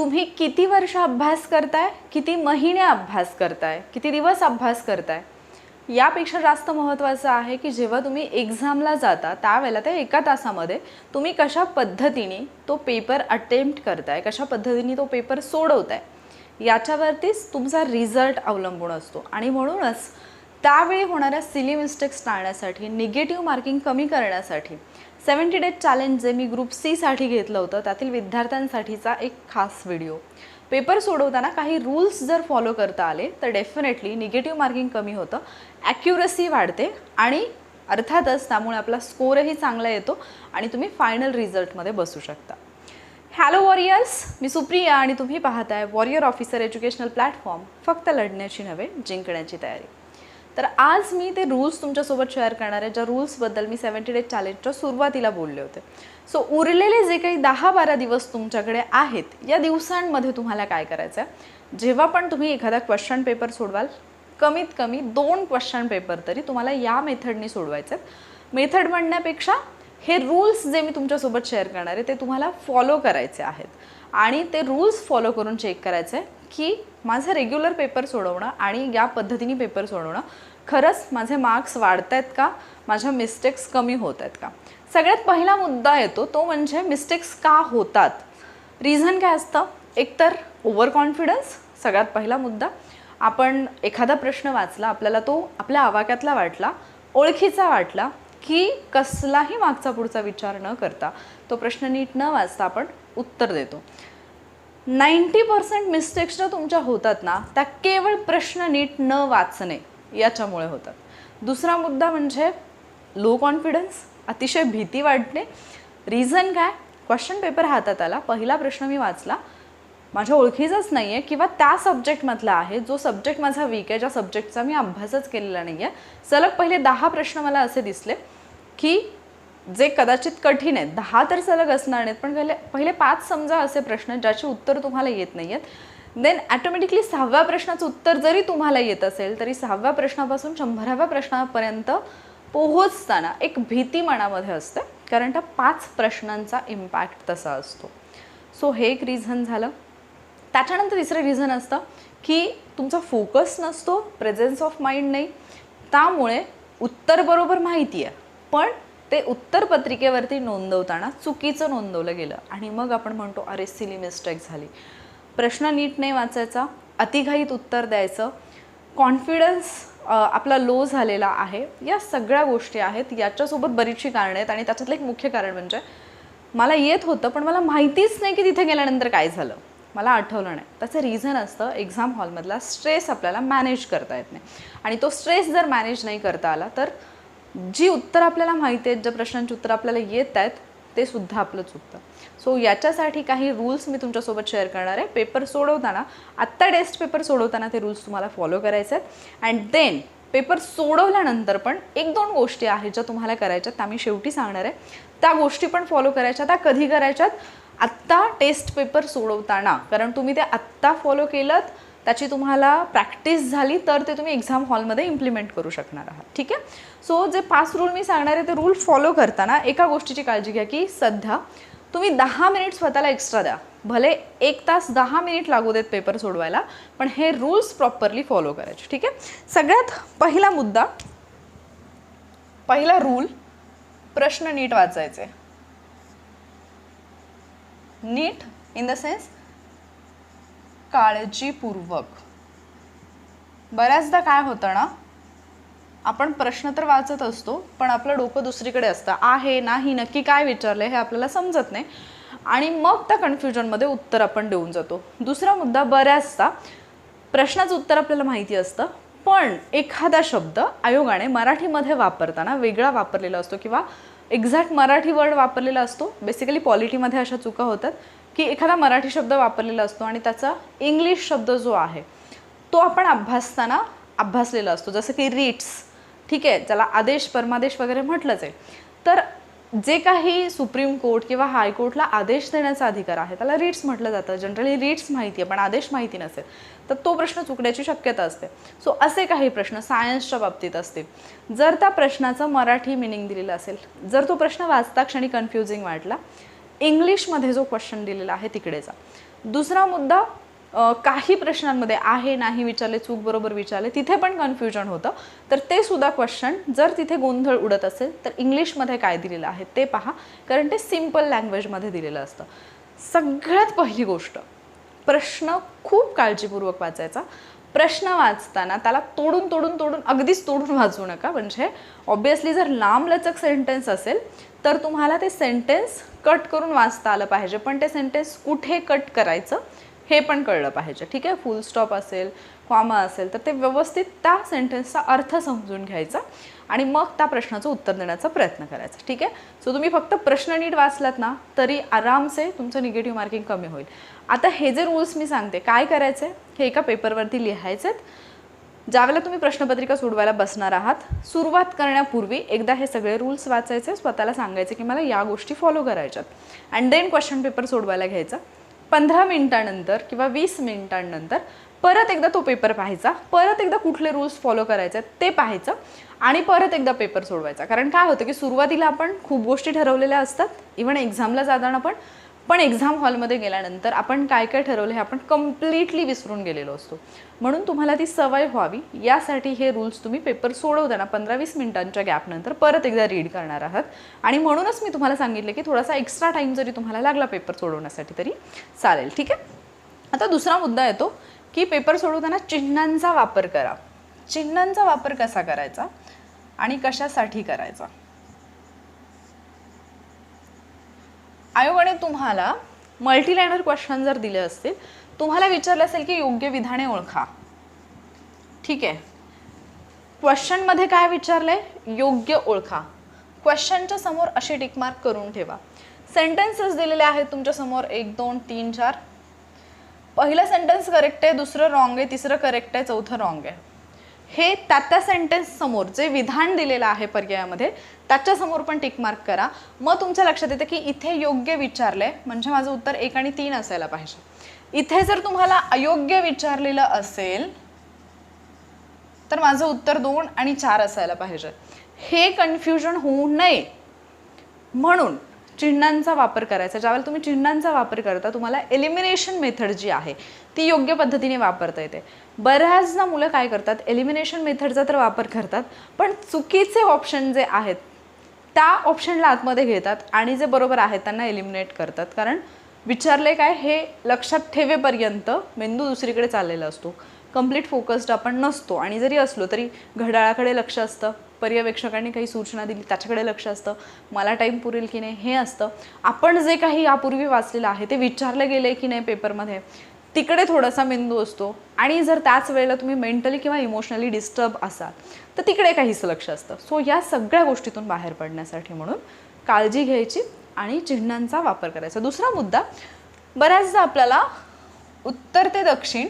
तुम्ही किती वर्ष अभ्यास करताय? किती महिने अभ्यास करताय? किती दिवस अभ्यास करताय? यापेक्षा जास्त महत्त्वाचं आहे की जेव्हा तुम्ही एक्झामला जाता त्यावेळेला त्या एका तासामध्ये तुम्ही कशा पद्धतीने तो पेपर अटेम्प्ट करताय कशा पद्धतीने तो पेपर सोडवताय याच्यावरतीच तुमचा रिझल्ट अवलंबून असतो. आणि म्हणूनच त्यावेळी होणाऱ्या सिली मिस्टेक्स टाळण्यासाठी निगेटिव्ह मार्किंग कमी करण्यासाठी सेवन्टी डेज चॅलेंज जे मी ग्रुप सीसाठी घेतलं होतं त्यातील विद्यार्थ्यांसाठीचा एक खास व्हिडिओ. पेपर सोडवताना काही रूल्स जर फॉलो करता आले तर डेफिनेटली निगेटिव्ह मार्किंग कमी होतं ॲक्युरसी वाढते आणि अर्थातच त्यामुळे आपला स्कोरही चांगला येतो आणि तुम्ही फायनल रिझल्टमध्ये बसू शकता. हॅलो वॉरियर्स मी सुप्रिया आणि तुम्ही पाहताय वॉरियर ऑफिसर एज्युकेशनल प्लॅटफॉर्म फक्त लढण्याची नव्हे जिंकण्याची तयारी. तर आज मी ते रूल्स तुमच्यासोबत शेअर करणार आहे. ज्या रूल्सबद्दल मी सेवन्टी डेज चॅलेंजच्या सुरुवातीला बोलले होते. सो उरलेले जे काही दहा बारा दिवस तुमच्याकडे आहेत या दिवसांमध्ये तुम्हाला काय करायचं आहे जेव्हा पण तुम्ही एखादा क्वेश्चन पेपर सोडवाल कमीत कमी दोन क्वेश्चन पेपर तरी तुम्हाला या मेथडनी सोडवायचे आहेत मेथड म्हणण्यापेक्षा हे रूल्स जे मी तुमच्यासोबत शेअर करणार आहे ते तुम्हाला फॉलो करायचे आहेत. आणि ते रूल्स फॉलो करून चेक करायचं आहे की माझं रेग्युलर पेपर सोडवणं आणि या पद्धतीने पेपर सोडवणं खरंच माझे मार्क्स वाढत आहेत का? माझ्या मिस्टेक्स कमी होत आहेत का? सगळ्यात पहिला मुद्दा येतो तो म्हणजे मिस्टेक्स का होतात? रिझन काय असतं? एकतर ओव्हर कॉन्फिडन्स सगळ्यात पहिला मुद्दा. आपण एखादा प्रश्न वाचला आपल्याला तो आपल्या आवाक्यातला वाटला ओळखीचा वाटला की कसलाही मागचा पुढचा विचार न करता तो प्रश्न नीट न वाचता आपण उत्तर देतो. नाईंटी पर्सेंट मिस्टेक्स ज्या तुमच्या होतात ना त्या केवळ प्रश्न नीट न वाचणे याच्यामुळे होतात. दुसरा मुद्दा म्हणजे लो कॉन्फिडन्स अतिशय भीती वाटणे. रिझन काय? क्वेश्चन पेपर हातात आला. पहिला प्रश्न मी वाचला. माझ्या ओळखीचाच नाही आहे किंवा त्या सब्जेक्टमधला आहे. जो सब्जेक्ट माझा वीक आहे ज्या सब्जेक्टचा मी अभ्यासच केलेला नाही आहे सलग पहिले दहा प्रश्न मला असे दिसले की जे कदाचित कठीण आहेत. दहा तर सलग असणार नाहीत पण पहिले पहिले पाच समजा असे प्रश्न ज्याची उत्तर तुम्हाला येत नाही आहेत देन ॲटोमॅटिकली सहाव्या प्रश्नाचं उत्तर जरी तुम्हाला येत असेल तरी सहाव्या प्रश्नापासून शंभराव्या प्रश्नापर्यंत पोहोचताना एक भीती मनामध्ये असते कारण त्या पाच प्रश्नांचा इम्पॅक्ट तसा असतो. सो हे एक रिझन झालं. त्याच्यानंतर तिसरं रिझन असतं की तुमचा फोकस नसतो प्रेझेन्स ऑफ माइंड नाही. त्यामुळे उत्तर बरोबर माहिती आहे पण ते उत्तरपत्रिकेवरती नोंदवताना चुकीचं नोंदवलं गेलं. आणि मग आपण म्हणतो अरे सिली मिस्टेक झाली. प्रश्न नीट नाही वाचायचा अतिघाईत उत्तर द्यायचं. कॉन्फिडन्स आपला लो झालेला आहे. या सगळ्या गोष्टी आहेत. याच्यासोबत बरीचशी कारणं आहेत आणि त्याच्यातलं एक मुख्य कारण म्हणजे मला येत होतं पण मला माहितीच नाही की तिथे गेल्यानंतर काय झालं. मला आठवलं नाही. त्याचं रिझन असतं एक्झाम हॉलमधला स्ट्रेस आपल्याला मॅनेज करता येत नाही. आणि तो स्ट्रेस जर मॅनेज नाही करता आला तर जी उत्तर आपल्याला माहिती आहेत ज्या प्रश्नांची उत्तर आपल्याला येत आहेत ते सुद्धा आपलं चुकतं सो याच्यासाठी काही रूल्स मी तुमच्यासोबत शेअर करणार आहे. पेपर सोडवताना आत्ता टेस्ट पेपर सोडवताना ते रूल्स तुम्हाला फॉलो करायचे आहेत. अँड देन पेपर सोडवल्यानंतर पण एक दोन गोष्टी आहेत ज्या तुम्हाला करायच्यात त्या मी शेवटी सांगणार आहे. त्या गोष्टी पण फॉलो करायच्या त्या कधी करायच्यात? आत्ता टेस्ट पेपर सोडवताना. कारण तुम्ही ते आत्ता फॉलो केलं त्याची तुम्हाला प्रॅक्टिस झाली तर ते तुम्ही एक्झाम हॉलमध्ये इम्प्लिमेंट करू शकणार आहात. ठीक आहे? सो जे पाच रूल मी सांगणार आहे ते रूल फॉलो करताना एका गोष्टीची काळजी घ्या की सध्या तुम्ही दहा मिनिट स्वतःला एक्स्ट्रा द्या. भले एक तास दहा मिनिट लागू देत पेपर सोडवायला पण हे रूल्स प्रॉपरली फॉलो करायचे ठीक आहे? सगळ्यात पहिला मुद्दा पहिला रूल प्रश्न नीट वाचायचे. नीट इन द सेन्स काळजीपूर्वक. बऱ्याचदा काय होतं ना आपण प्रश्न तर वाचत असतो पण आपलं डोकं दुसरीकडे असतं. आहे नाही नक्की काय विचारलं हे आपल्याला समजत नाही. आणि मग त्या कन्फ्युजनमध्ये उत्तर आपण देऊन जातो. दुसरा मुद्दा बऱ्याचदा प्रश्नाचं उत्तर आपल्याला माहिती असतं पण एखादा शब्द आयोगाने मराठीमध्ये वापरताना वेगळा वापरलेला असतो किंवा एक्झॅक्ट मराठी वर्ड वापरलेला असतो. बेसिकली पॉलिटीमध्ये अशा चुका होतात की एखादा मराठी शब्द वापरलेला असतो आणि त्याचा इंग्लिश शब्द जो आहे तो आपण अभ्यासताना अभ्यासलेला असतो. जसं की रीट्स ठीक आहे ज्याला आदेश परमादेश वगैरे म्हटलंच आहे. तर जे काही सुप्रीम कोर्ट किंवा हायकोर्टला आदेश देण्याचा अधिकार आहे त्याला रीट्स म्हटलं जातं. जनरली रीट्स माहिती आहे पण आदेश माहिती नसेल तर तो प्रश्न चुकण्याची शक्यता असते. सो असे काही प्रश्न सायन्सच्या बाबतीत असतील. जर त्या प्रश्नाचं मराठी मिनिंग दिलेलं असेल जर तो प्रश्न वाचता क्षणी कन्फ्युजिंग वाटला इंग्लिशमध्ये जो क्वेश्चन दिलेला आहे तिकडे जा. दुसरा मुद्दा काही प्रश्नांमध्ये आहे नाही विचारले चूक बरोबर विचारले तिथे पण कन्फ्युजन होतं. तर ते सुद्धा क्वेश्चन जर तिथे गोंधळ उडत असेल तर इंग्लिशमध्ये काय दिलेलं आहे ते पहा. कारण ते सिंपल लँग्वेजमध्ये दिलेलं असतं. सगळ्यात पहिली गोष्ट प्रश्न खूप काळजीपूर्वक वाचायचा. प्रश्न वाचताना त्याला तोडून तोडून तोडून अगदीच तोडून वाचू नका. म्हणजे ऑब्वियसली जर लांबलचक सेंटेन्स असेल तर तुम्हाला ते सेंटेन्स कट करून वाचता आलं पाहिजे. पण ते सेंटेन्स कुठे कट करायचं? हे पण कळलं पाहिजे. ठीक आहे? फुल स्टॉप असेल कॉमा असेल तर ते व्यवस्थित त्या सेंटेन्सचा अर्थ समजून घ्यायचा आणि मग त्या प्रश्नाचं उत्तर देण्याचा प्रयत्न करायचा. ठीक आहे? सो तुम्ही फक्त प्रश्न नीट वाचलात ना तरी आरामसे तुमचं निगेटिव्ह मार्किंग कमी होईल. आता हे जे रूल्स मी सांगते काय करायचे? हे एका पेपरवरती लिहायचे ज्यावेळेला तुम्ही प्रश्नपत्रिका सोडवायला बसणार आहात सुरुवात करण्यापूर्वी एकदा हे सगळे रूल्स वाचायचे स्वतःला सांगायचे की मला या गोष्टी फॉलो करायच्यात. अँड देन क्वेश्चन पेपर सोडवायला घ्यायचा. पंधरा मिनिटानंतर किंवा वीस मिनिटांनंतर परत एकदा तो पेपर पाहायचा परत एकदा कुठले रूल्स फॉलो करायचे ते पाहायचं आणि परत एकदा पेपर सोडवायचा. कारण काय होतं की सुरुवातीला आपण खूप गोष्टी ठरवलेल्या असतात. इव्हन एक्झामला जाताना पण पण एक्झाम हॉलमध्ये गेल्यानंतर आपण काय काय ठरवलं हे आपण कम्प्लिटली विसरून गेलेलो असतो. म्हणून तुम्हाला ती सवय व्हावी. यासाठी हे रूल्स तुम्ही पेपर सोडवताना पंधरा वीस मिनिटांच्या गॅपनंतर परत एकदा रीड करणार आहात. आणि म्हणूनच मी तुम्हाला सांगितलं की थोडासा एक्स्ट्रा टाईम जरी तुम्हाला लागला पेपर सोडवण्यासाठी तरी चालेल. ठीक आहे? आता दुसरा मुद्दा येतो की पेपर सोडवताना चिन्हांचा वापर करा. चिन्हांचा वापर कसा करायचा? आणि कशासाठी करायचा? आयोगाने तुम्हाला मल्टीलायनर क्वेश्चन जर दिले असतील तुम्हाला विचारलं असेल की योग्य विधाने ओळखा. ठीक आहे. क्वेश्चनमध्ये काय विचारलं आहे योग्य ओळखा. क्वेश्चनच्या समोर असे टिकमार्क करून ठेवा. सेंटेन्सेस दिलेले आहेत तुमच्यासमोर एक दोन तीन चार. पहिलं सेंटेन्स करेक्ट आहे दुसरं रॉंग आहे तिसरं करेक्ट आहे चौथं रॉंग आहे. हे त्या त्या सेंटेन्ससमोर जे विधान दिलेलं आहे पर्यायामध्ये त्याच्यासमोर पण टिक मार्क करा. मग तुमच्या लक्षात येतं की इथे योग्य विचारलं आहे म्हणजे माझं उत्तर एक आणि तीन असायला पाहिजे. इथे जर तुम्हाला अयोग्य विचारलेलं असेल तर माझं उत्तर दोन आणि चार असायला पाहिजे. हे कन्फ्युजन होऊ नये. म्हणून चिन्हांचा वापर करायचा. ज्यावेळेला तुम्ही चिन्हांचा वापर करता तुम्हाला एलिमिनेशन मेथड जी आहे ती योग्य पद्धतीने वापरता येते. बऱ्याचदा मुलं काय करतात एलिमिनेशन मेथडचा तर वापर करतात पण चुकीचे ऑप्शन जे आहेत त्या ऑप्शनला आतमध्ये घेतात आणि जे बरोबर आहेत त्यांना एलिमिनेट करतात. कारण विचारले काय हे लक्षात ठेवेपर्यंत मेंदू दुसरीकडे चाललेला असतो. कंप्लीट फोकस्ड आपण नसतो आणि जरी असलो तरी घड्याळाकडे लक्ष असतं. पर्यवेक्षकांनी काही सूचना दिली त्याच्याकडे लक्ष असतं मला टाईम पुरेल की नाही हे असतं. आपण जे काही यापूर्वी वाचलेलं आहे ते विचारलं गेलं आहे की नाही पेपरमध्ये? तिकडे थोडासा मेंदू असतो. आणि जर त्याच वेळेला तुम्ही मेंटली किंवा इमोशनली डिस्टर्ब असाल तर तिकडे काहीच लक्ष असतं. सो या सगळ्या गोष्टीतून बाहेर पडण्यासाठी म्हणून काळजी घ्यायची आणि चिन्हांचा वापर करायचा. दुसरा मुद्दा बऱ्याचदा आपल्याला उत्तर ते दक्षिण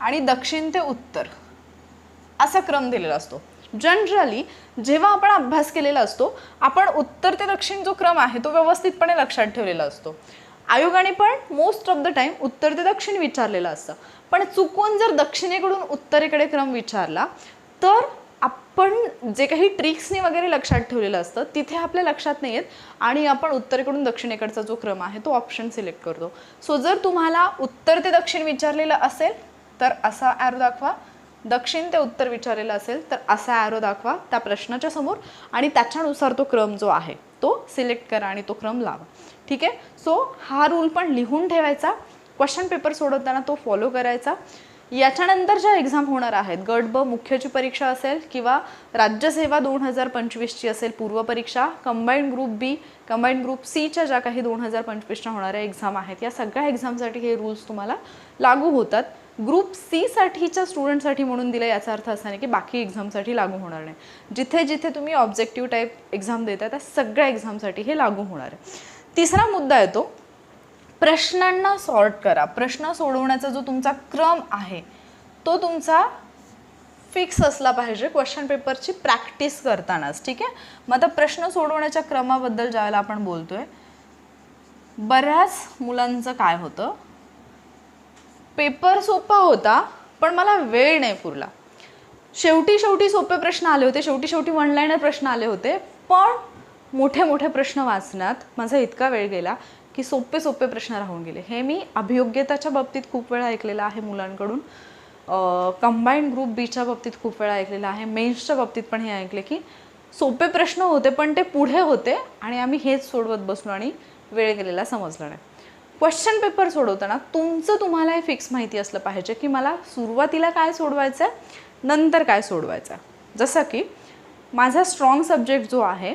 आणि दक्षिण ते उत्तर असा क्रम दिलेला असतो. जनरली जेव्हा आपण अभ्यास केलेला असतो आपण उत्तर ते दक्षिण जो क्रम आहे तो व्यवस्थितपणे लक्षात ठेवलेला असतो. आयोगाने पण मोस्ट ऑफ द टाइम उत्तर ते दक्षिण विचारलेलं असतं. पण चुकून जर दक्षिणेकडून उत्तरेकडे क्रम विचारला तर आपण जे काही ट्रिक्सनी वगैरे लक्षात ठेवलेलं असतं तिथे आपल्या लक्षात नाही येत आणि आपण उत्तरेकडून दक्षिणेकडचा जो क्रम आहे तो ऑप्शन सिलेक्ट करतो. सो जर तुम्हाला उत्तर ते दक्षिण विचारलेलं असेल तर असा ॲरो दाखवा. दक्षिण ते उत्तर विचारलेलं असेल तर असा ॲरो दाखवा त्या प्रश्नाच्या समोर आणि त्याच्यानुसार तो क्रम जो आहे तो सिलेक्ट करा आणि तो क्रम लावा. ठीक आहे? सो हा रूल पण लिहून ठेवायचा. क्वेश्चन पेपर सोडवताना तो फॉलो करायचा. याच्यानंतर ज्या एक्झाम होणार आहेत गट ब मुख्यची परीक्षा असेल किंवा राज्यसेवा दोन हजार पंचवीसची असेल पूर्वपरीक्षा combined group B combined group सीच्या ज्या काही दोन हजार पंचवीसच्या होणाऱ्या एक्झाम आहेत या सगळ्या एक्झामसाठी हे रूल्स तुम्हाला लागू होतात. ग्रुप सी साठीच्या स्टुडंटसाठी म्हणून दिलं याचा अर्थ असा नाही की बाकी एक्झामसाठी लागू होणार नाही. जिथे जिथे तुम्ही ऑब्जेक्टिव्ह टाईप एक्झाम देता त्या सगळ्या एक्झामसाठी हे लागू होणार आहे. तिसरा मुद्दा येतो. प्रश्नांना सॉर्ट करा. प्रश्न सोडवण्याचा जो तुमचा क्रम आहे तो तुमचा फिक्स असला पाहिजे क्वेश्चन पेपरची प्रॅक्टिस करतानाच ठीक आहे? मग आता प्रश्न सोडवण्याच्या क्रमाबद्दल ज्यावेळेला आपण बोलतोय बऱ्याच मुलांचं काय होतं? पेपर सोपा होता पण मला वेळ नाही पुरला. शेवटी शेवटी सोपे प्रश्न आले होते शेवटी शेवटी वन लाईनर प्रश्न आले होते पण मोठे मोठे प्रश्न वाचण्यात माझा इतका वेळ गेला की सोपे सोपे प्रश्न राहून गेले. हे मी अभियोग्यताच्या बाबतीत खूप वेळा ऐकलेलं आहे मुलांकडून. कंबाईंड ग्रुप बीच्या बाबतीत खूप वेळा ऐकलेलं आहे. मेन्सच्या बाबतीत पण हे ऐकले की सोपे प्रश्न होते पण ते पुढे होते आणि आम्ही हेच सोडवत बसलो आणि वेळ गेलेला समजला नाही. क्वेश्चन पेपर सोडवताना तुमचं तुम्हाला हे फिक्स माहिती असलं पाहिजे की मला सुरुवातीला काय सोडवायचं आहे नंतर काय सोडवायचं आहे जसं की माझा स्ट्रॉंग सब्जेक्ट जो आहे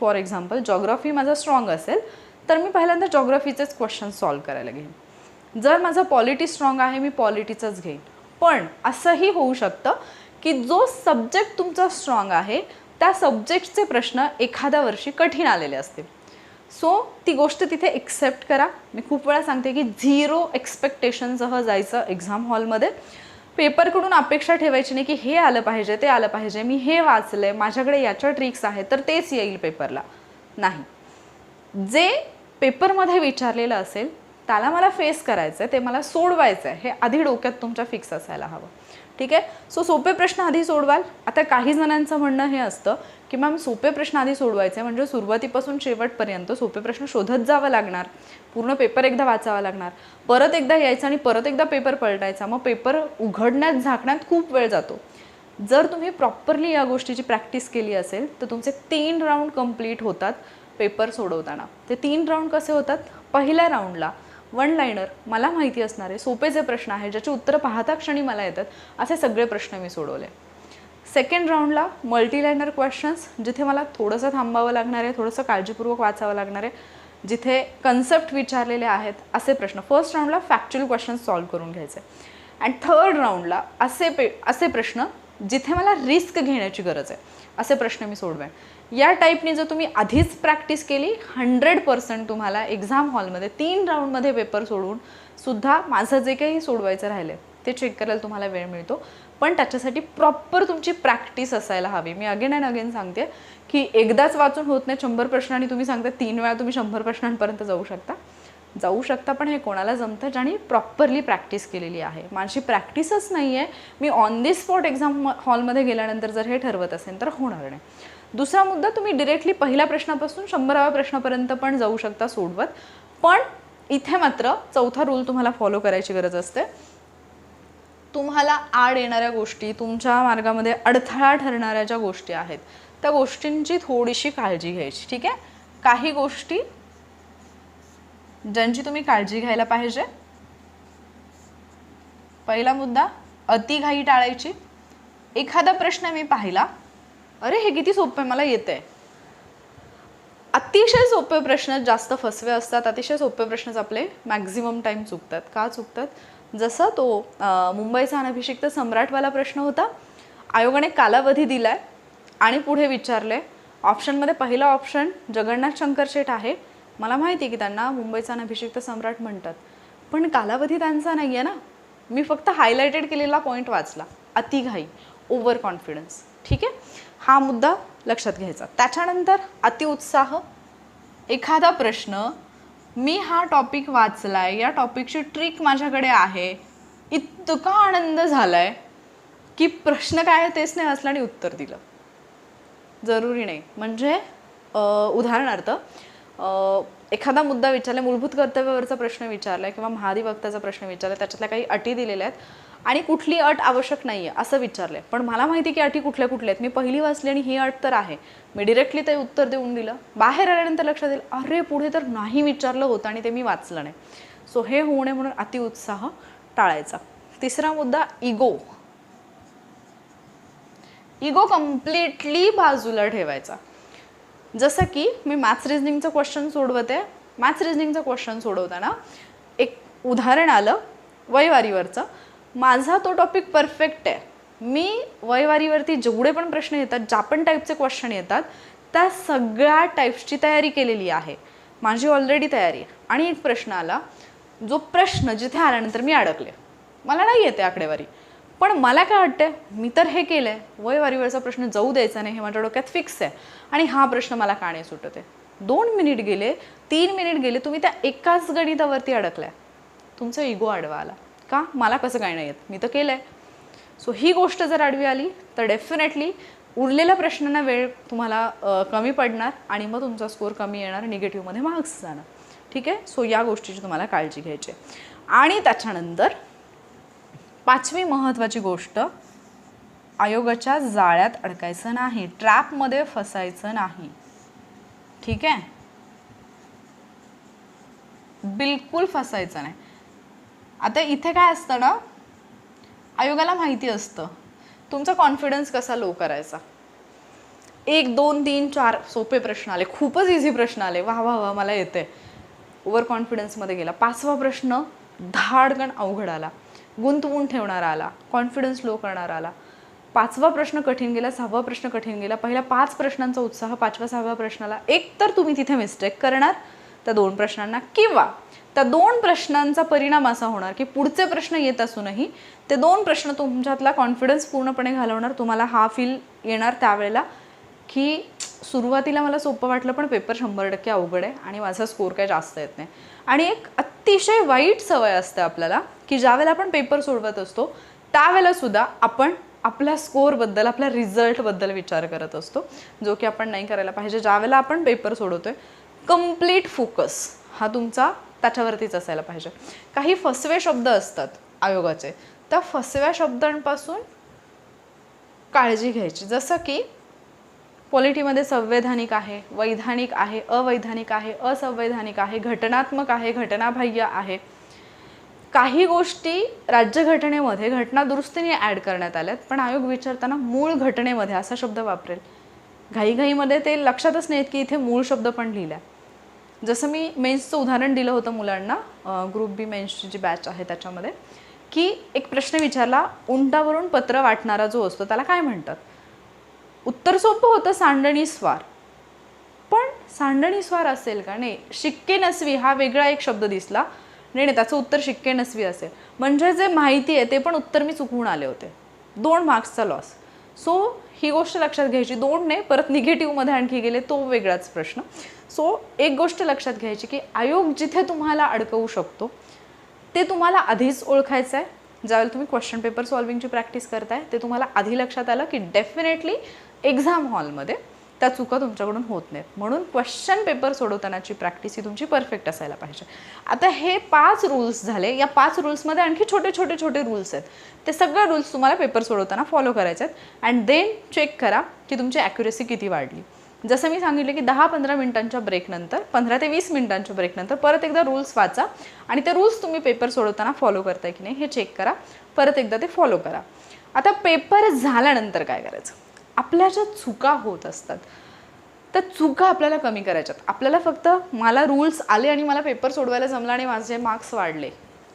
फॉर एक्झाम्पल जॉग्रफी माझा स्ट्रॉंग असेल तर मी पहिल्यांदा जॉग्रफीचेच क्वेश्चन सॉल्व करायला घेईन. जर माझं पॉलिटी स्ट्रॉंग आहे मी पॉलिटीचंच घेईन. पण असंही होऊ शकतं की जो सब्जेक्ट तुमचा स्ट्रॉंग आहे त्या सब्जेक्टचे प्रश्न एखाद्या वर्षी कठीण आलेले असतील. सो ती गोष्ट तिथे एक्सेप्ट करा. मी खूप वेळा सांगते की झिरो एक्सपेक्टेशनसह जायचं एक्झाम हॉलमध्ये पेपरकडून अपेक्षा ठेवायची नाही की हे आलं पाहिजे ते आलं पाहिजे. मी हे वाचलं आहे माझ्याकडे याच्या ट्रिक्स आहेत तर तेच येईल पेपरला नाही. जे पेपरमध्ये विचारलेलं असेल त्याला मला फेस करायचं आहे ते मला सोडवायचं आहे हे आधी डोक्यात तुमच्या फिक्स असायला हवं. ठीक आहे? सो सोपे प्रश्न आधी सोडवाल. आता काही जणांचं म्हणणं हे असतं की मॅम सोपे प्रश्न आधी सोडवायचे म्हणजे सुरुवातीपासून शेवटपर्यंत सोपे प्रश्न शोधत जावं लागणार. पूर्ण पेपर एकदा वाचावा लागणार. परत एकदा यायचं आणि परत एकदा पेपर पलटायचा. मग पेपर उघडण्यात झाकण्यात खूप वेळ जातो. जर तुम्ही प्रॉपरली या गोष्टीची प्रॅक्टिस केली असेल तर तुमचे तीन राऊंड कंप्लीट होतात पेपर सोडवताना. ते तीन राऊंड कसे होतात? पहिल्या राऊंडला. वन लाईनर मला माहिती असणारे सोपे जे प्रश्न आहेत ज्याची उत्तरं पाहता क्षणी मला येतात असे सगळे प्रश्न मी सोडवले. सेकंड राऊंडला मल्टीलायनर क्वेश्चन्स जिथे मला थोडंसं थांबावं लागणार आहे थोडंसं काळजीपूर्वक वाचावं लागणार आहे जिथे कन्सेप्ट विचारलेले आहेत असे प्रश्न. फर्स्ट राऊंडला फॅक्च्युअल क्वेश्चन्स सॉल्व्ह करून घ्यायचे. अँड थर्ड राऊंडला असे पे असे प्रश्न जिथे मला रिस्क घेण्याची गरज आहे असे प्रश्न मी सोडवेन. या टाईपने जर तुम्ही आधीच प्रॅक्टिस केली हंड्रेड पर्सेंट तुम्हाला एक्झाम हॉलमध्ये तीन राऊंडमध्ये पेपर सोडवून सुद्धा माझं जे काही सोडवायचं राहिलं ते चेक करायला तुम्हाला वेळ मिळतो. पण त्याच्यासाठी प्रॉपर तुमची प्रॅक्टिस असायला हवी. मी अगेन अँड अगेन सांगते की एकदाच वाचून होत नाही शंभर प्रश्न आणि तुम्ही सांगता तीन वेळा तुम्ही शंभर प्रश्नांपर्यंत जाऊ शकता. जाऊ शकता पण हे कोणाला जमतं ज्याने प्रॉपरली प्रॅक्टिस केलेली आहे? माझी प्रॅक्टिसच नाही आहे मी ऑन दी स्पॉट एक्झाम हॉलमध्ये गेल्यानंतर जर हे ठरवत असेल तर होणार नाही. दुसरा मुद्दा तुम्ही डिरेक्टली पहिल्या प्रश्नापासून शंभराव्या प्रश्नापर्यंत पण जाऊ शकता सोडवत. पण इथे मात्र चौथा रूल तुम्हाला फॉलो करायची गरज असते. तुम्हाला आड येणाऱ्या गोष्टी तुमच्या मार्गामध्ये अडथळा ठरणाऱ्या ज्या गोष्टी आहेत त्या गोष्टींची थोडीशी काळजी घ्यायची ठीक आहे? काही गोष्टी ज्यांची तुम्ही काळजी घ्यायला पाहिजे. पहिला मुद्दा अतिघाई टाळायची. एखादा प्रश्न मी पाहिला अरे हे किती सोपं आहे मला येत आहे अतिशय सोपे प्रश्न जास्त फसवे असतात अतिशय सोपे प्रश्नच आपले मॅक्झिमम टाईम चुकतात. का चुकतात? जसा तो मुंबईचा अनभिषिक्त सम्राटवाला प्रश्न होता. आयोगाने कालावधी दिलाय आणि पुढे विचारले ऑप्शनमध्ये पहिला ऑप्शन जगन्नाथ शंकर शेठ आहे. मला माहिती आहे की त्यांना मुंबईचा अनभिषिक्त सम्राट म्हणतात. पण कालावधी त्यांचा नाही आहे ना. मी फक्त हायलायटेड केलेला पॉईंट वाचला. अतिघाई. ओव्हर कॉन्फिडन्स ठीक आहे? हा मुद्दा लक्षात घ्यायचा. त्याच्यानंतर अतिउत्साह. एखादा प्रश्न मी हा टॉपिक वाचलाय या टॉपिकची ट्रिक माझ्याकडे आहे. इतका आनंद झालाय की प्रश्न काय आहे तेच नाही असलं आणि उत्तर दिलं. जरुरी नाही. म्हणजे उदाहरणार्थ एखादा मुद्दा विचारला मूलभूत कर्तव्यावरचा प्रश्न विचारलाय किंवा महाधिवक्ताचा प्रश्न विचारलाय त्याच्यातल्या काही अटी दिलेल्या आहेत. आणि कुठली अट आवश्यक नाही आहे असं विचारलंय. पण मला माहिती की अटी कुठल्या कुठल्या आहेत. मी पहिली वाचली आणि ही अट तर आहे. मी डिरेक्टली ते उत्तर देऊन दिलं. बाहेर आल्यानंतर लक्षात येईल अरे पुढे तर नाही विचारलं होतं आणि ते मी वाचलं नाही. सो हे होऊ नये म्हणून अतिउत्साह टाळायचा. तिसरा मुद्दा इगो इगो कम्प्लिटली बाजूला ठेवायचा. जसं की मी मॅथ्स रिझनिंगचं क्वेश्चन सोडवते. मॅथ्स रिझनिंगचं क्वेश्चन सोडवताना एक उदाहरण आलं वयवारीवरचं माझा तो टॉपिक परफेक्ट आहे. मी वयवारीवरती जेवढे पण प्रश्न येतात ज्या पण टाईपचे क्वेश्चन येतात त्या सगळ्या टाईप्सची तयारी केलेली आहे. माझी ऑलरेडी तयारी आहे. आणि एक प्रश्न आला जो प्रश्न जिथे आल्यानंतर मी अडकले. मला नाही येते आकडेवारी. पण मला काय वाटतं मी तर हे केलं आहे वयवारीवरचा प्रश्न जाऊ द्यायचा नाही हे माझ्या डोक्यात फिक्स आहे. आणि हा प्रश्न मला का नाही सुटत आहे? दोन मिनिट गेले तीन मिनिट गेले तुम्ही त्या एकाच गणितावरती अडकलाय. तुमचा इगो आडवा आला. का? मला कसं काय नाही येत? मी तर केलं आहे सो ही गोष्ट जर आडवी आली तर डेफिनेटली उरलेल्या प्रश्नांना वेळ तुम्हाला कमी पडणार आणि मग तुमचा स्कोर कमी येणार निगेटिव्हमध्ये मार्क्स जाणार. ठीक आहे? सो या गोष्टीची तुम्हाला काळजी घ्यायची आणि त्याच्यानंतर पाचवी महत्त्वाची गोष्ट आयोगाच्या जाळ्यात अडकायचं नाही ट्रॅपमध्ये फसायचं नाही. ठीक आहे? बिलकुल फसायचं नाही. आता इथे काय असतं ना आयोगाला माहिती असतं. तुमचा कॉन्फिडन्स कसा लो करायचा? एक दोन तीन चार सोपे प्रश्न आले. खूपच इझी प्रश्न आले. वा वा वा मला येते. ओव्हर कॉन्फिडन्समध्ये गेला. पाचवा प्रश्न धाडगण अवघड आला. गुंतवून ठेवणारा आला. कॉन्फिडन्स लो करणारा आला. पाचवा प्रश्न कठीण गेला सहावा प्रश्न कठीण गेला. पहिल्या पाच प्रश्नांचा उत्साह पाचव्या सहाव्या प्रश्नाला एक तर तुम्ही तिथे मिस्टेक करणार. त्या दोन प्रश्नांना किंवा त्या दोन प्रश्नांचा परिणाम असा होणार की पुढचे प्रश्न येत असूनही ते दोन प्रश्न तुमच्यातला कॉन्फिडन्स पूर्णपणे घालवणार तुम्हाला हा फील येणार त्यावेळेला की सुरुवातीला मला सोपं वाटलं पण पेपर शंभर टक्के अवघड आहे आणि माझा स्कोर काही जास्त येत नाही. आणि एक अतिशय वाईट सवय असते आपल्याला की ज्यावेळेला आपण पेपर सोडवत असतो त्यावेळेलासुद्धा आपण आपल्या स्कोअरबद्दल आपल्या रिझल्टबद्दल विचार करत असतो जो की आपण नाही करायला पाहिजे. ज्यावेळेला आपण पेपर सोडवतो आहे कंप्लीट फोकस हा तुमचा त्याच्यावरतीच असायला पाहिजे. काही फसवे शब्द असतात आयोगाचे. त्या फसव्या शब्दांपासून काळजी घ्यायची. जसं की पॉलिटीमध्ये संवैधानिक आहे वैधानिक आहे अवैधानिक आहे असंवैधानिक आहे घटनात्मक आहे घटनाबाह्य आहे. काही गोष्टी राज्यघटनेमध्ये घटना दुरुस्तीने ॲड करण्यात आल्यात पण आयोग विचारताना मूळ घटनेमध्ये असा शब्द वापरेल. घाईघाईमध्ये ते लक्षातच नाहीत की इथे मूळ शब्द पण लिहिला जसं मी मेन्सचं उदाहरण दिलं होतं मुलांना ग्रुप बी मेन्सची जी बॅच आहे त्याच्यामध्ये की एक प्रश्न विचारला उंटावरून पत्र वाटणारा जो असतो त्याला काय म्हणतात? उत्तर सोपं होतं सांडणी स्वार. पण सांडणी स्वार असेल का? नाही शिक्के नसवी हा वेगळा एक शब्द दिसला. नाही नाही त्याचं उत्तर शिक्के नसवी असेल. म्हणजे जे माहिती आहे ते पण उत्तर मी चुकवून आले होते. दोन मार्क्सचा लॉस सो ही गोष्ट लक्षात घ्यायची. दोन नाही परत निगेटिव्हमध्ये आणखी गेले तो वेगळाच प्रश्न. सो एक गोष्ट लक्षात घ्यायची की आयोग जिथे तुम्हाला अडकवू शकतो ते तुम्हाला आधीच ओळखायचं आहे ज्यावेळेला तुम्ही क्वेश्चन पेपर सॉल्विंगची प्रॅक्टिस करताय ते तुम्हाला आधी लक्षात आलं की डेफिनेटली एक्झाम हॉलमध्ये त्या चुका तुमच्याकडून होत नाहीत. म्हणून क्वेश्चन पेपर सोडवतानाची प्रॅक्टिस ही तुमची परफेक्ट असायला पाहिजे. आता हे पाच रूल्स झाले. या पाच रूल्समध्ये आणखी छोटे छोटे छोटे रूल्स आहेत. ते सगळे रूल्स तुम्हाला पेपर सोडवताना फॉलो करायचे आहेत. अँड देन चेक करा की तुमची ॲक्युरेसी किती वाढली. जसं मी सांगितलं की दहा पंधरा मिनिटांच्या ब्रेकनंतर पंधरा ते वीस मिनिटांच्या ब्रेकनंतर परत एकदा रूल्स वाचा. आणि ते रूल्स तुम्ही पेपर सोडवताना फॉलो करताय की नाही हे चेक करा. परत एकदा ते फॉलो करा. आता पेपर झाल्यानंतर काय करायचं? आपल्या ज्या चुका होत असतात त्या चुका आपल्याला कमी करायच्यात. आपल्याला फक्त मला रूल्स आले आणि मला पेपर सोडवायला जमला आणि माझे मार्क्स वाढले.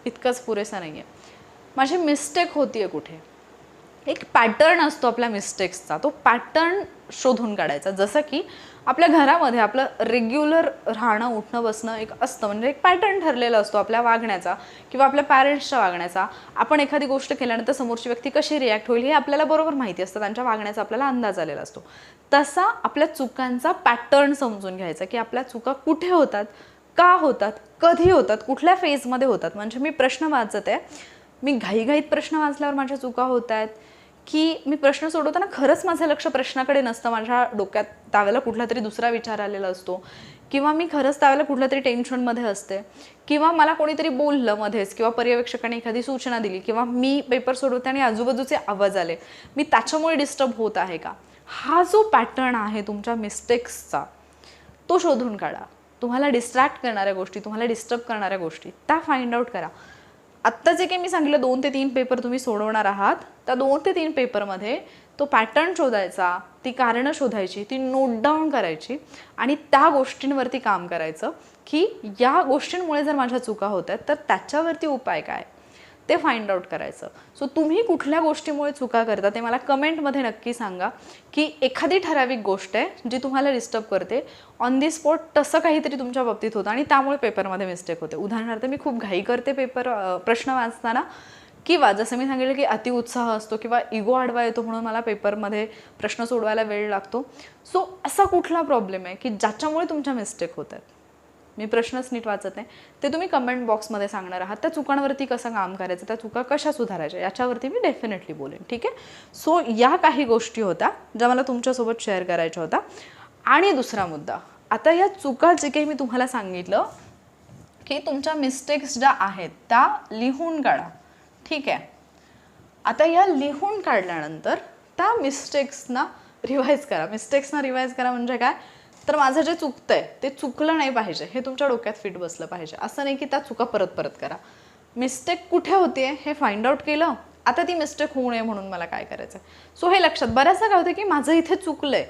इतकंच पुरेसा नाही आहे माझी मिस्टेक होती आहे कुठे? एक पॅटर्न असतो आपल्या मिस्टेक्सचा तो पॅटर्न शोधून काढायचा. जसं की आपल्या घरामध्ये आपलं रेग्युलर राहणं उठणं बसणं एक असतं. म्हणजे एक पॅटर्न ठरलेला असतो आपल्या वागण्याचा किंवा आपल्या पॅरेंट्सच्या वागण्याचा. आपण एखादी गोष्ट केल्यानंतर समोरची व्यक्ती कशी रिॲक्ट होईल हे आपल्याला बरोबर माहिती असतं. त्यांच्या वागण्याचा आपल्याला अंदाज आलेला असतो. तसा आपल्या चुकांचा पॅटर्न समजून घ्यायचा की आपल्या चुका कुठे होतात का होतात कधी होतात कुठल्या फेजमध्ये होतात. म्हणजे मी प्रश्न वाचत आहे. मी घाईघाईत प्रश्न वाचल्यावर माझ्या चुका होत आहेत. की मी प्रश्न सोडवताना खरंच माझं लक्ष प्रश्नाकडे नसतं. माझ्या डोक्यात त्यावेळेला कुठला तरी दुसरा विचार आलेला असतो. किंवा मी खरंच त्यावेळेला कुठल्या तरी टेन्शनमध्ये असते. किंवा मला कोणीतरी बोललं मध्येच किंवा पर्यवेक्षकाने एखादी सूचना दिली किंवा मी पेपर सोडवते आणि आजूबाजूचे आवाज आले मी त्याच्यामुळे डिस्टर्ब होत आहे का? हा जो पॅटर्न आहे तुमच्या मिस्टेक्सचा तो शोधून काढा. तुम्हाला डिस्ट्रॅक्ट करणाऱ्या गोष्टी तुम्हाला डिस्टर्ब करणाऱ्या गोष्टी त्या फाइंड आउट करा. आत्ता जे काही मी सांगितलं दोन ते तीन पेपर तुम्ही सोडवणार आहात त्या दोन ते तीन पेपरमध्ये तो पॅटर्न शोधायचा ती कारणं शोधायची ती नोट डाऊन करायची आणि त्या गोष्टींवरती काम करायचं की या गोष्टींमुळे जर माझ्या चुका होत आहेत तर त्याच्यावरती उपाय काय? ते फाइंड आउट करायचं. सो तुम्ही कुठल्या गोष्टीमुळे चुका करता ते मला कमेंटमध्ये नक्की सांगा की एखादी ठराविक गोष्ट आहे जी तुम्हाला डिस्टर्ब करते ऑन दी स्पॉट तसं काहीतरी तुमच्या बाबतीत होतं आणि त्यामुळे पेपरमध्ये मिस्टेक होते. उदाहरणार्थ मी खूप घाई करते पेपर प्रश्न वाचताना किंवा जसं मी सांगितलं की अतिउत्साह असतो किंवा इगो आडवा येतो म्हणून मला पेपरमध्ये प्रश्न सोडवायला वेळ लागतो. सो असा कुठला प्रॉब्लेम आहे की ज्याच्यामुळे तुमच्या मिस्टेक होतात? मी प्रश्नच नीट वाचत नाही. ते तुम्ही कमेंट बॉक्समध्ये सांगणार आहात. त्या चुकांवरती कसं काम करायचं? त्या चुका कशा सुधारायच्या? याच्यावरती मी डेफिनेटली बोलेन ठीक आहे? सो या काही गोष्टी होत्या ज्या मला तुमच्यासोबत शेअर करायच्या होत्या आणि दुसरा मुद्दा. आता या चुका जे काही मी तुम्हाला सांगितलं की तुमच्या मिस्टेक्स ज्या आहेत त्या लिहून काढा ठीक आहे? आता या लिहून काढल्यानंतर त्या मिस्टेक्सना रिवाईज करा. मिस्टेक्सना रिवाईज करा म्हणजे काय? तर माझं जे चुकतंय ते चुकलं नाही पाहिजे. हे तुमच्या डोक्यात फिट बसलं पाहिजे. असं नाही की त्या चुका परत परत करा. मिस्टेक कुठे होते हे फाइंड आउट केलं आता ती मिस्टेक होऊ नये म्हणून मला काय करायचं सो हे लक्षात बऱ्याचदा काय होतं की माझं इथे चुकलंय.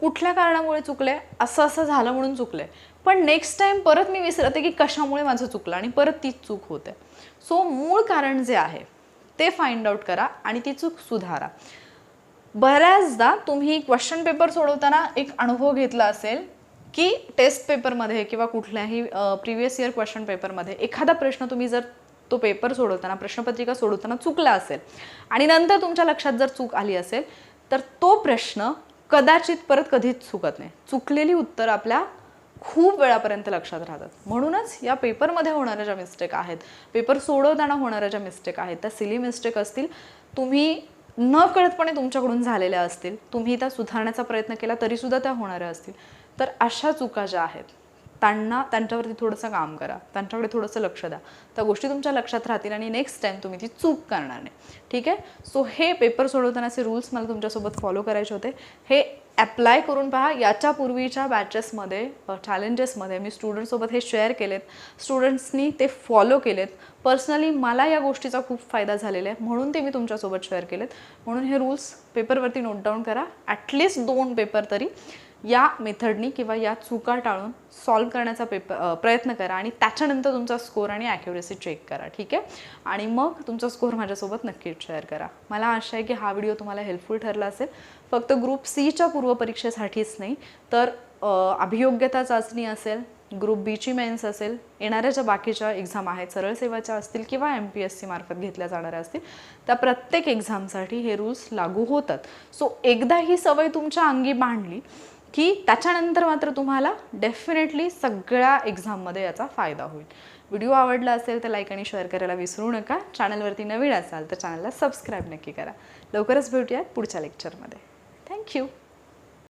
कुठल्या कारणामुळे चुकलंय? असं असं झालं म्हणून चुकलंय. पण नेक्स्ट टाइम परत मी विसरते की कशामुळे माझं चुकलं आणि परत तीच चूक होते. सो मूळ कारण जे आहे ते फाइंड आउट करा आणि ती चूक सुधारा. बऱ्याचदा तुम्ही क्वेश्चन पेपर सोडवताना एक अनुभव घेतला असेल की टेस्ट पेपरमध्ये किंवा कुठल्याही प्रिव्हियस इयर क्वेश्चन पेपरमध्ये एखादा प्रश्न तुम्ही जर तो पेपर सोडवताना प्रश्नपत्रिका सोडवताना चुकला असेल आणि नंतर तुमच्या लक्षात जर चूक आली असेल तर तो प्रश्न कदाचित परत कधीच चुकत नाही. चुकलेली उत्तर आपल्या खूप वेळापर्यंत लक्षात राहतात. म्हणूनच या पेपरमध्ये होणाऱ्या ज्या मिस्टेक आहेत पेपर सोडवताना होणाऱ्या ज्या मिस्टेक आहेत त्या सिली मिस्टेक असतील तुम्ही न कळतपणे तुमच्याकडून झालेल्या असतील. तुम्ही त्या सुधारण्याचा प्रयत्न केला तरीसुद्धा त्या होणाऱ्या असतील. तर अशा चुका ज्या आहेत त्यांना त्यांच्यावरती थोडंसं काम करा. त्यांच्याकडे थोडंसं लक्ष द्या. त्या गोष्टी तुमच्या लक्षात राहतील आणि नेक्स्ट टाईम तुम्ही ती चूक करणार नाही. ठीक आहे? सो हे पेपर सोडवतानाचे रूल्स मला तुमच्यासोबत फॉलो करायचे होते. हे ॲप्लाय करून पहा. याच्या पूर्वीच्या बॅचेसमध्ये चॅलेंजेसमध्ये मी स्टुडंटसोबत हे शेअर केलेत. स्टुडंट्सनी ते फॉलो केलेत. पर्सनली मला या गोष्टीचा खूप फायदा झालेला आहे म्हणून ते मी तुमच्यासोबत शेअर केलेत. म्हणून हे रूल्स पेपरवरती नोट डाऊन करा. ॲटलिस्ट दोन पेपर तरी या मेथडनी किंवा या चुका टाळून सॉल्व करण्याचा पेपर प्रयत्न करा आणि त्याच्यानंतर तुमचा स्कोर आणि ॲक्युरेसी चेक करा ठीक आहे? आणि मग तुमचा स्कोर माझ्यासोबत नक्कीच शेअर करा. मला आशा आहे की हा व्हिडिओ तुम्हाला हेल्पफुल ठरला असेल. फक्त ग्रुप सीच्या पूर्वपरीक्षेसाठीच नाही तर अभियोग्यता चाचणी असेल ग्रुप बीची मेन्स असेल येणाऱ्या ज्या बाकीच्या एक्झाम आहेत सरळ सेवाच्या असतील किंवा एम पी एस सी मार्फत घेतल्या जाणाऱ्या असतील त्या प्रत्येक एक्झामसाठी हे रूल्स लागू होतात. सो एकदा ही सवय तुमच्या अंगी बांधली की त्याच्यानंतर मात्र तुम्हाला डेफिनेटली सगळ्या एक्झाममध्ये याचा फायदा होईल. व्हिडिओ आवडला असेल तर लाईक आणि शेअर करायला विसरू नका. चॅनलवरती नवीन असाल तर चॅनलला सबस्क्राईब नक्की करा. लवकरच भेटूयात पुढच्या लेक्चरमध्ये थँक्यू